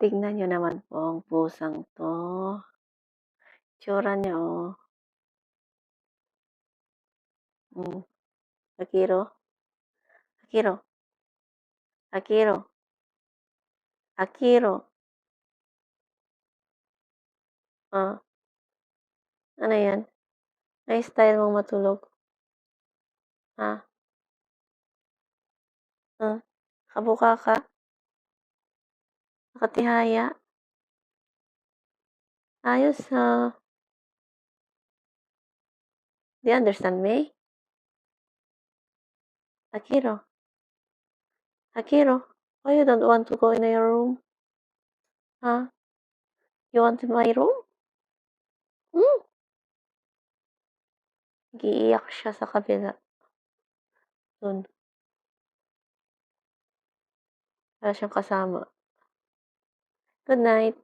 Tignan niyo naman po ang pusang 'to. Itsura niya, oh. Hmm. Akiro? Akiro? Akiro? Akiro? Oh. Ano 'yan? Ay style mong matulog? Ha? Hmm, kabuka ka? Nakatihaya? Ayos, ah. Do you understand me? Akiro? Akiro, why you don't want to go in your room? Huh? You want my room? Hmm? Nag-iiyak siya sa kabila. Dun. Wala siyang kasama. Good night.